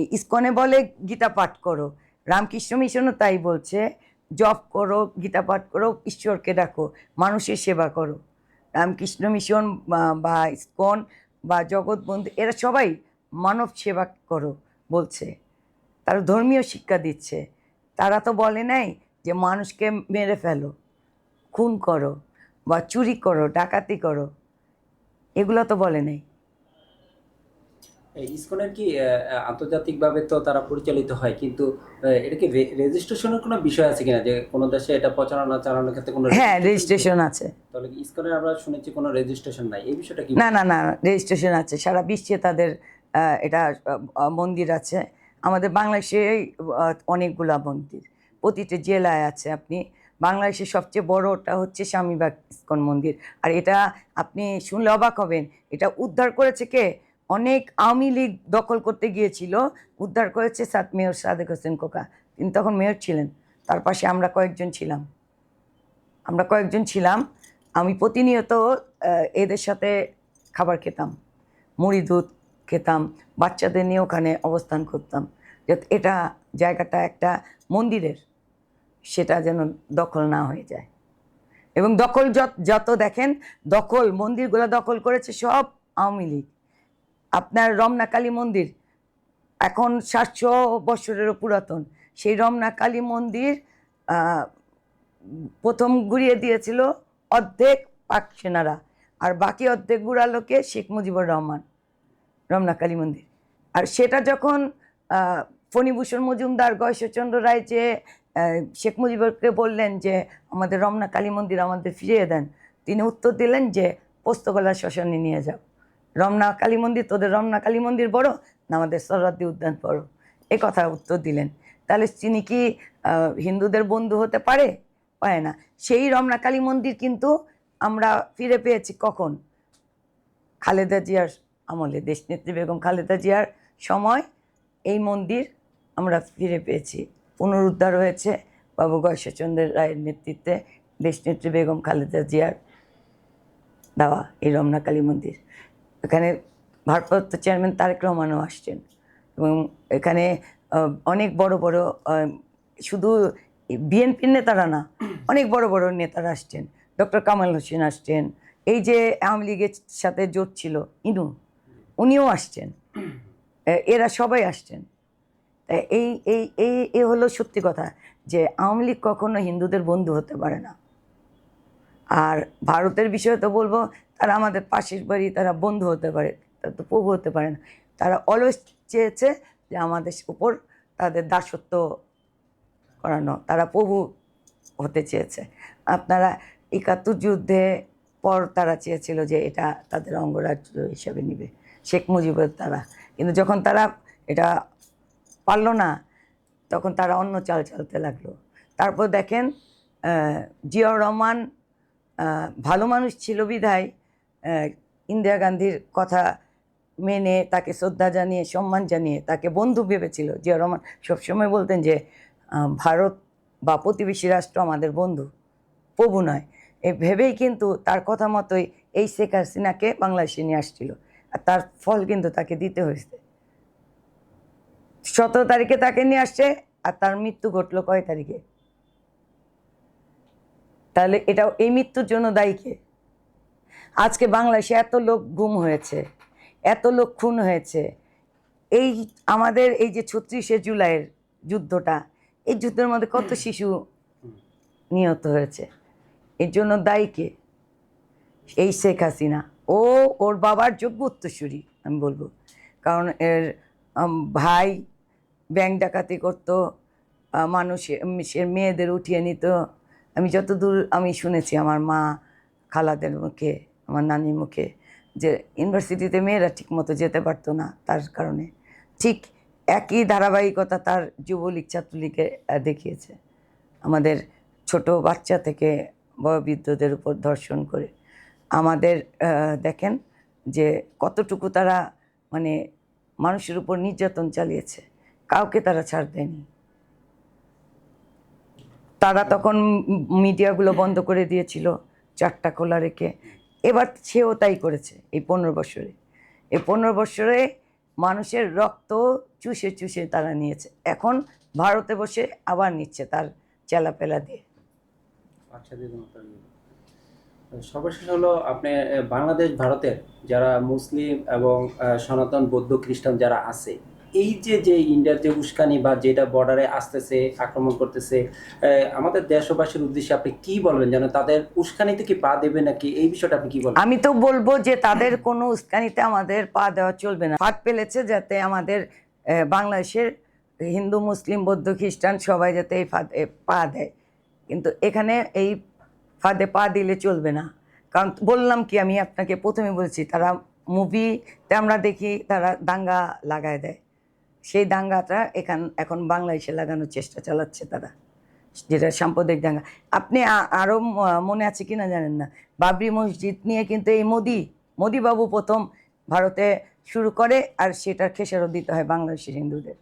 ইসকনে বলে, গীতা পাঠ করো। রামকৃষ্ণ মিশনও তাই বলছে, জপ করো, গীতা পাঠ করো, ঈশ্বরকে ডাকো, মানুষের সেবা করো। রামকৃষ্ণ মিশন বা- ইসকন বা জগৎবন্ধু, এরা সবাই মানব সেবা করো বলছে। তারা ধর্মীয় শিক্ষা দিচ্ছে। তারা তো বলে নাই যে মানুষকে মেরে ফেলো, খুন করো বা চুরি করো, ডাকাতি করো। এগুলো তো বলে নাই। ইসকনের কি আন্তর্জাতিকভাবে তো তারা পরিচালিত হয় কিন্তু এটা কি রেজিস্ট্রেশনের কোনো বিষয় আছে কিনা? যে কোনো দেশে এটা প্রচারণা চালানোর ক্ষেত্রে কোনো হ্যাঁ রেজিস্ট্রেশন আছে। তাহলে কি ইসকনের আমরা শুনেছি কোনো রেজিস্ট্রেশন নাই? এই বিষয়টা কি? না না না রেজিস্ট্রেশন আছে। সারা বিশ্বে তাদের এটা মন্দির আছে। আমাদের বাংলাদেশে অনেকগুলা মন্দির। প্রতিটা জেলায় আছে। আপনি বাংলাদেশের সবচেয়ে বড়টা হচ্ছে স্বামীবাগ ইস্কন মন্দির। আর এটা আপনি শুনলে অবাক হবেন। এটা উদ্ধার করেছে কে? অনেক আওয়ামী লীগ দখল করতে গিয়েছিল, উদ্ধার করেছে সাত মেয়র সাদেক হোসেন কোকা তিনি তখন মেয়র ছিলেন, তার পাশে আমরা কয়েকজন ছিলাম। আমরা কয়েকজন ছিলাম, আমি প্রতিনিয়ত এদের সাথে খাবার খেতাম, মুড়ি দুধ খেতাম, বাচ্চাদের নিয়ে ওখানে অবস্থান করতাম। এটা জায়গাটা একটা মন্দিরের, সেটা যেন দখল না হয়ে যায়। এবং দখল যত দেখেন, দখল, মন্দিরগুলো দখল করেছে সব আওয়ামী লীগ। আপনার রমনা কালী মন্দির, এখন সাতশো বছরেরও পুরাতন, সেই রমনা কালী মন্দির প্রথম ঘুরিয়ে দিয়েছিল অর্ধেক পাক সেনারা, আর বাকি অর্ধেক গুড়ালোকে শেখ মুজিবুর রহমান রমনা কালী মন্দির। আর সেটা যখন ফণীভূষণ মজুমদার, গয়েশ্বরচন্দ্র রায় যে শেখ মুজিবুরকে বললেন যে, আমাদের রমনা কালী মন্দির আমাদের ফিরিয়ে দেন তিনি উত্তর দিলেন যে, পোস্তগোলা শ্মশানে নিয়ে যাও। রমনা কালী মন্দির, তোদের রমনা কালী মন্দির বড় না আমাদের সরদ্দি উদ্যান বড়? এ কথা উত্তর দিলেন। তাহলে তিনি কি হিন্দুদের বন্ধু হতে পারে? পায় না। সেই রমনা কালী মন্দির কিন্তু আমরা ফিরে পেয়েছি কখন? খালেদা জিয়ার আমলে, দেশনেত্রী বেগম খালেদা জিয়ার সময় এই মন্দির আমরা ফিরে পেয়েছি। পুনরুদ্ধার হয়েছে বাবু গয়েশ্বরচন্দ্রের রায়ের নেতৃত্বে দেশনেত্রী বেগম খালেদা জিয়ার দেওয়া এই রমনা কালী মন্দির। এখানে ভারপ্রাপ্ত চেয়ারম্যান তারেক রহমানও আসছেন। এবং এখানে অনেক বড় বড় শুধু বিএনপির নেতারা না, অনেক বড় বড় নেতারা আসছেন। ডক্টর কামাল হোসেন আসছেন। এই যে আওয়ামী লীগের সাথে জোট ছিল, ইনু, উনিও আসছেন। এরা সবাই আসছেন। এই এই এই হলো সত্যি কথা যে আওয়ামী লীগ কখনো হিন্দুদের বন্ধু হতে পারে না। আর ভারতের বিষয়ে তো বলব, তারা আমাদের পাশের বাড়ি, তারা বন্ধু হতে পারে, তারা তো প্রভু হতে পারে না। তারা অলওয়েজ চেয়েছে যে আমাদের উপর তাদের দাসত্ব করানো, তারা প্রভু হতে চেয়েছে। আপনারা একাত্তর যুদ্ধে পর তারা চেয়েছিল যে এটা তাদের অঙ্গরাজ্য হিসাবে নিবে, শেখ মুজিবের তারা কিন্তু যখন তারা এটা পারল না, তখন তারা অন্য চাল চালতে লাগল। তারপর দেখেন জিয়াউর রহমান ভালো মানুষ ছিল বিধায় ইন্দিরা গান্ধীর কথা মেনে তাকে শ্রদ্ধা জানিয়ে, সম্মান জানিয়ে তাকে বন্ধু ভেবেছিল। জিয়াউর রহমান সবসময় বলতেন যে ভারত বা প্রতিবেশী রাষ্ট্র আমাদের বন্ধু, প্রভু নয়। এ ভেবেই কিন্তু তার কথা মতোই এই শেখ হাসিনাকে বাংলাদেশে নিয়ে আসছিল। আর তার ফল কিন্তু তাকে দিতে হয়েছে। সতেরো তারিখে তাকে নিয়ে আসছে, আর তার মৃত্যু ঘটলো কয় তারিখে? তাহলে এটাও এই মৃত্যুর জন্য দায়ী কে? আজকে বাংলাদেশে এত লোক গুম হয়েছে এত লোক খুন হয়েছে। এই আমাদের এই যে ছত্রিশে জুলাইয়ের যুদ্ধটা এই যুদ্ধের মধ্যে কত শিশু নিহত হয়েছে? এর জন্য দায়ী কে? এই শেখ হাসিনা। ও ওর বাবার যোগ্য উত্তরসূরি আমি বলব। কারণ এর ভাই ব্যাংক ডাকাতি করতো মানুষের সে মেয়েদের উঠিয়ে নিত আমি যতদূর আমি শুনেছি আমার মা খালাদের মুখে, আমার নানির মুখে যে ইউনিভার্সিটিতে মেয়েরা ঠিকমতো যেতে পারতো না তার কারণে। ঠিক একই ধারাবাহিকতা তার যুবলীগ ছাত্রলীগে দেখিয়েছে। আমাদের ছোট বাচ্চা থেকে বয়োবৃদ্ধদের উপর ধর্ষণ করে। আমাদের দেখেন যে কতটুকু তারা মানে মানুষের উপর নির্যাতন চালিয়েছে। কাউকে তারা ছাড় দেয়নি। তারা তখন মিডিয়াগুলো বন্ধ করে দিয়েছিল, চারটা খোলা রেখে। এবার সেও তাই করেছে এই পনেরো বছরে। এই পনেরো বছরে মানুষের রক্ত চুষে চুষে তারা নিয়েছে। এখন ভারতে বসে আবার নিচ্ছে তার চেলাপেলা দিয়ে। ইয়ে। সর্বশেষ হলো আপনি বাংলাদেশ, ভারতের যারা মুসলিম এবং সনাতন, বৌদ্ধ, খ্রিস্টান যারা আছে এই যে যে ইন্ডিয়ার যে উস্কানি বা যেটা বর্ডারে আসতেছে, আক্রমণ করতেছে আমাদের দেশবাসীর উদ্দেশ্যে আপনি কি বলবেন? যেন তাদের উস্কানিতে কি পা দেবে নাকি? এই বিষয়টা আপনি কি বলবেন? আমি তো বলব যে, তাদের কোনো উস্কানিতে আমাদের পা দেওয়া চলবে না। ফাঁদ পেলেছে যাতে আমাদের বাংলাদেশের হিন্দু, মুসলিম, বৌদ্ধ, খ্রিস্টান সবাই যাতে এই ফাঁদে পা দেয়। কিন্তু এখানে এই ফাঁদে পা দিলে চলবে না। কারণ বললাম কি, আমি আপনাকে প্রথমে বলছি, তারা মুভিতে আমরা দেখি, তারা দাঙ্গা লাগায় দেয়। সেই দাঙ্গাটা এখান, এখন বাংলাদেশে লাগানোর চেষ্টা চালাচ্ছে তারা। যেটা সাম্প্রদায়িক দাঙ্গা। আপনি আরও মনে আছে কি না জানেন না? বাবরি মসজিদ নিয়ে কিন্তু এই মোদি, মোদীবাবু প্রথম ভারতে শুরু করে আর সেটার খেসারত দিতে হয় বাংলাদেশের হিন্দুদের।